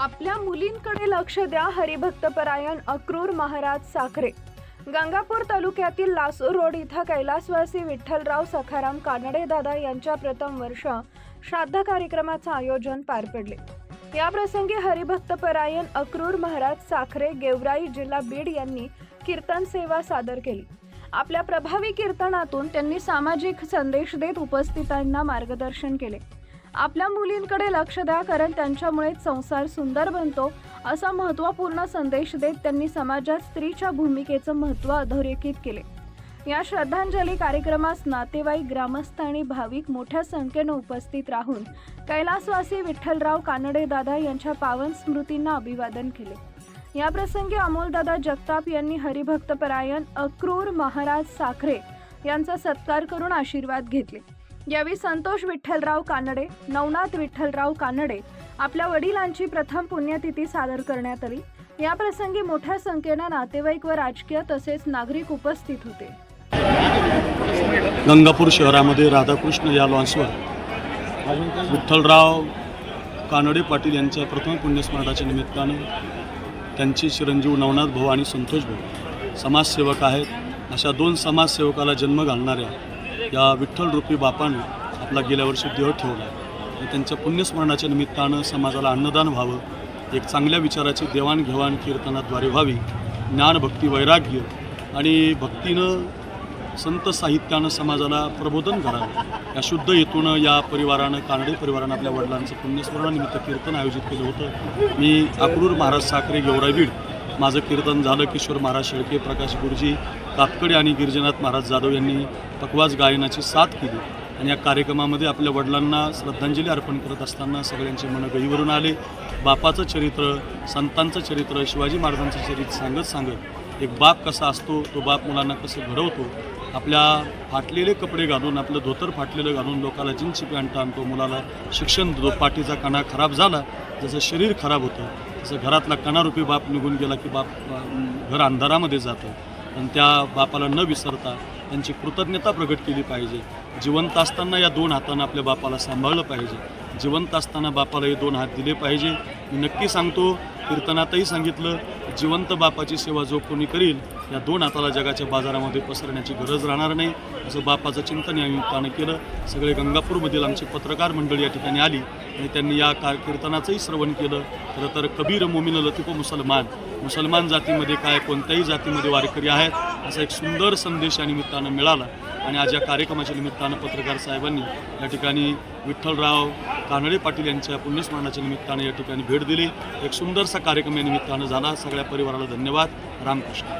आपल्या मुलींकडे लक्ष द्या हरिभक्तपरायण अक्रूर महाराज साखरे. गंगापूर तालुक्यातील लासूर रोड इथं कैलासवासी विठ्ठलराव सखाराम कानडे दादा यांच्या प्रथम वर्ष श्राद्ध कार्यक्रमाचं आयोजन पार पडले. या प्रसंगी हरिभक्तपरायण अक्रूर महाराज साखरे गेवराई जिल्हा बीड यांनी कीर्तन सेवा सादर केली. आपल्या प्रभावी कीर्तनातून त्यांनी सामाजिक संदेश देत उपस्थितांना मार्गदर्शन केले. आपल्या मुलींकडे लक्ष द्या कारण त्यांच्यामुळे संसार सुंदर बनतो असा महत्त्वपूर्ण संदेश देत त्यांनी समाजात स्त्रीच्या भूमिकेचं महत्त्व अधोरेखित केले. या श्रद्धांजली कार्यक्रमास नातेवाईक ग्रामस्थ आणि भाविक मोठ्या संख्येनं उपस्थित राहून कैलासवासी विठ्ठलराव कानडे दादा यांच्या पावन स्मृतींना अभिवादन केले. या प्रसंगी अमोलदादा जगताप यांनी हरिभक्तपरायण अक्रूर महाराज साखरे यांचा सत्कार करून आशीर्वाद घेतले. यावेळी संतोष विठ्ठलराव कानडे नवनाथ विठ्ठलराव कानडे आपल्या वडिलांची प्रथम पुण्यतिथी सादर करण्यात आली. याप्रसंगी मोठ्या संख्येनं नातेवाईक व राजकीय तसेच नागरिक उपस्थित होते. गंगापूर शहरामध्ये राधाकृष्ण या लॉन्सवर विठ्ठलराव कानडे पाटील यांच्या प्रथम पुण्यस्मरणाच्या निमित्तानं त्यांचे चिरंजीव नवनाथ भाऊ आणि संतोष भाऊ समाजसेवक आहेत. अशा दोन समाजसेवकाला जन्म घालणाऱ्या या विठ्ठलरूपी बापानं आपला गेल्या वर्षी देह ठेवला आणि त्यांच्या पुण्यस्मरणाच्या निमित्तानं समाजाला अन्नदान व्हावं एक चांगल्या विचाराची देवाणघेवाण कीर्तनाद्वारे व्हावी ज्ञान भक्ती वैराग्य आणि भक्तीनं संत साहित्यानं समाजाला प्रबोधन करावं. या शुद्ध हेतूनं या परिवारानं कानडे परिवारानं आपल्या वडिलांचं पुण्यस्मरणानिमित्त कीर्तन आयोजित केलं होतं. मी अक्रूर महाराज साखरे गेवराई बीड. माझं कीर्तन झालं किशोर महाराज शेळके प्रकाश गुरुजी कातकडे आणि गिरिजनाथ महाराज जाधव यांनी पकवाज गायनाची साथ केली. आणि या कार्यक्रमामध्ये आपल्या वडिलांना श्रद्धांजली अर्पण करत असताना सगळ्यांचे मन गहीवरून आले. बापाचं चरित्र संतांचं चरित्र शिवाजी महाराजांचं चरित्र सांगत सांगत एक बाप कसा असतो तो बाप मुलांना कसं घडवतो आपल्या फाटलेले कपडे घालून आपलं धोतर फाटलेलं घालून लोकाला जीन्सची पॅन्ट आणतो मुलाला शिक्षण देतो पाठीचा कणा खराब झाला जसं शरीर खराब होतं तसं घरातला कणारूपी बाप निघून गेला की बाप घर अंधारामध्ये जातं. आणि त्या बापाला न विसरता त्यांची कृतज्ञता प्रकट केली पाहिजे. जिवंत असताना या दोन हातानं आपल्या बापाला सांभाळलं पाहिजे. जिवंत असताना बापाला हे दोन हात दिले पाहिजे. मी नक्की सांगतो कीर्तनातही सांगितलं जिवंत बापाची सेवा जो कोणी करील या दोन हाताला जगाच्या बाजारामध्ये पसरण्याची गरज राहणार नाही असं बापाचं चिंतन या निमित्तानं केलं. सगळे गंगापूरमधील आमची पत्रकार मंडळी या ठिकाणी आली आणि त्यांनी या का कीर्तनाचंही श्रवण केलं. खरं तर कबीर मोमिन लतिफ मुसलमान. मुसलमान जातीमध्ये काय कोणत्याही जातीमध्ये वारकरी आहेत असा एक सुंदर संदेश या निमित्तानं मिळाला. आणि आज या कार्यक्रमाच्या निमित्तानं पत्रकार साहेबांनी या ठिकाणी विठ्ठलराव कानडे पाटील यांच्या पुण्यस्मरणाच्या निमित्तानं या ठिकाणी भेट दिली. एक सुंदरसा कार्यक्रम या निमित्तानं झाला. सगळ्या परिवाराला धन्यवाद. रामकृष्ण.